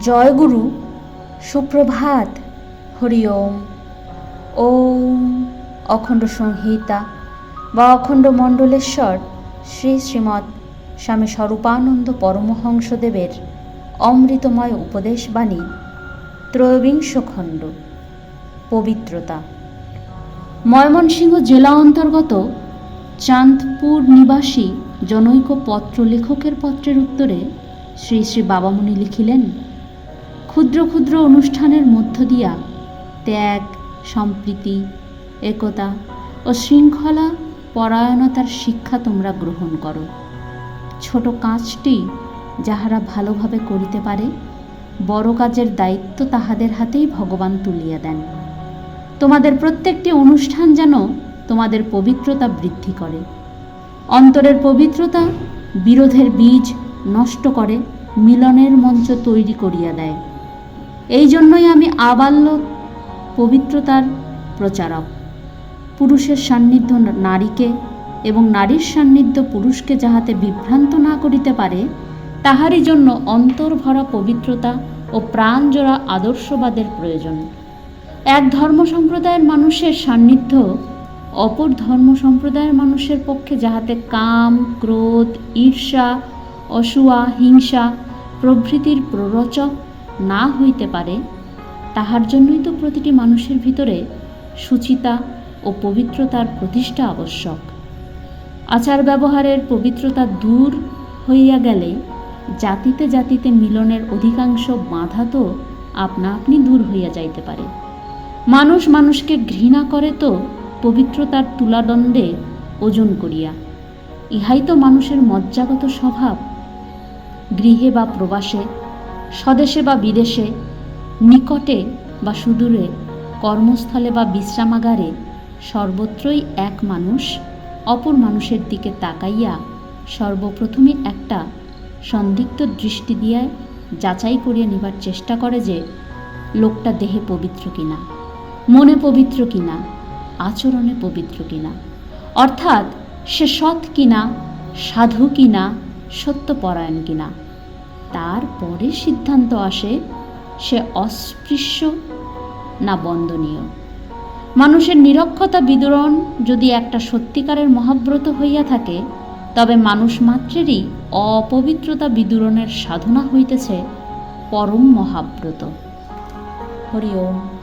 জয়গুরু, সুপ্রভাত। হরি ওম। ওম অখণ্ড সংহিতা বা অখণ্ড মণ্ডলেশ্বর শ্রী শ্রীমৎ স্বামী স্বরূপানন্দ পরমহংসদেবের অমৃতময় উপদেশবাণী, ত্রয়োবিংশ খণ্ড, পবিত্রতা। ময়মনসিংহ জেলা অন্তর্গত চাঁদপুর নিবাসী জনৈক পত্র লেখকের পত্রের উত্তরে শ্রী শ্রী বাবামণি লিখিলেন ক্ষুদ্র ক্ষুদ্র অনুষ্ঠানের মধ্য দিয়া ত্যাগ, সম্প্রীতি, একতা ও শৃঙ্খলা পরায়ণতার শিক্ষা তোমরা গ্রহণ করো। ছোট কাজটি যাহারা ভালোভাবে করিতে পারে, বড় কাজের দায়িত্ব তাহাদের হাতেই ভগবান তুলিয়া দেন। তোমাদের প্রত্যেকটি অনুষ্ঠান যেন তোমাদের পবিত্রতা বৃদ্ধি করে। অন্তরের পবিত্রতা বিরোধের বীজ নষ্ট করে মিলনের মঞ্চ তৈরি করিয়া দেয়। এই জন্যই আমি আবাল্য পবিত্রতার প্রচারক। পুরুষের সান্নিধ্য নারীকে এবং নারীর সান্নিধ্য পুরুষকে যাহাতে বিভ্রান্ত না করিতে পারে, তাহারই জন্য অন্তর্ভরা পবিত্রতা ও প্রাণজোড়া আদর্শবাদের প্রয়োজন। এক ধর্ম সম্প্রদায়ের মানুষের সান্নিধ্য, অপর ধর্ম সম্প্রদায়ের মানুষের পক্ষে যাহাতে কাম, ক্রোধ, ঈর্ষা, অসূয়া, হিংসা প্রভৃতির প্ররোচক না হইতে পারে, তাহার জন্যই তো প্রতিটি মানুষের ভিতরে সুচিতা ও পবিত্রতার প্রতিষ্ঠা আবশ্যক। আচার ব্যবহারের পবিত্রতা দূর হইয়া গেলে জাতিতে জাতিতে মিলনের অধিকাংশ বাধা তো আপনা আপনি দূর হইয়া যাইতে পারে। মানুষ মানুষকে ঘৃণা করে তো পবিত্রতার তুলাদণ্ডে ওজন করিয়া। ইহাই তো মানুষের মজ্জাগত স্বভাব। গৃহে বা প্রবাসে স্বদেশে বা বিদেশে, নিকটে বা সুদূরে, কর্মস্থলে বা বিশ্রামাগারে সর্বত্রই এক মানুষ, অপর মানুষের দিকে তাকাইয়া সর্বপ্রথমে একটা সন্দিগ্ধ দৃষ্টি দিয়ে যাচাই করিয়া নিবার চেষ্টা করে যে, লোকটা দেহে পবিত্র কিনা, মনে পবিত্র কিনা, আচরণে পবিত্র কিনা। অর্থাৎ সে সৎ কিনা, সাধু কিনা, সত্যপরায়ণ কিনা। তারপরে সিদ্ধান্ত আসে, সে অস্পৃশ্য না বন্দনীয়। মানুষের নিরক্ষতা বিদরণ যদি একটা সত্যিকারের মহাব্রত হইয়া থাকে, তবে মানুষ মাত্রেরই অপবিত্রতা বিদুরণের সাধনা হইতেছে পরম মহাব্রত। হরি ওম।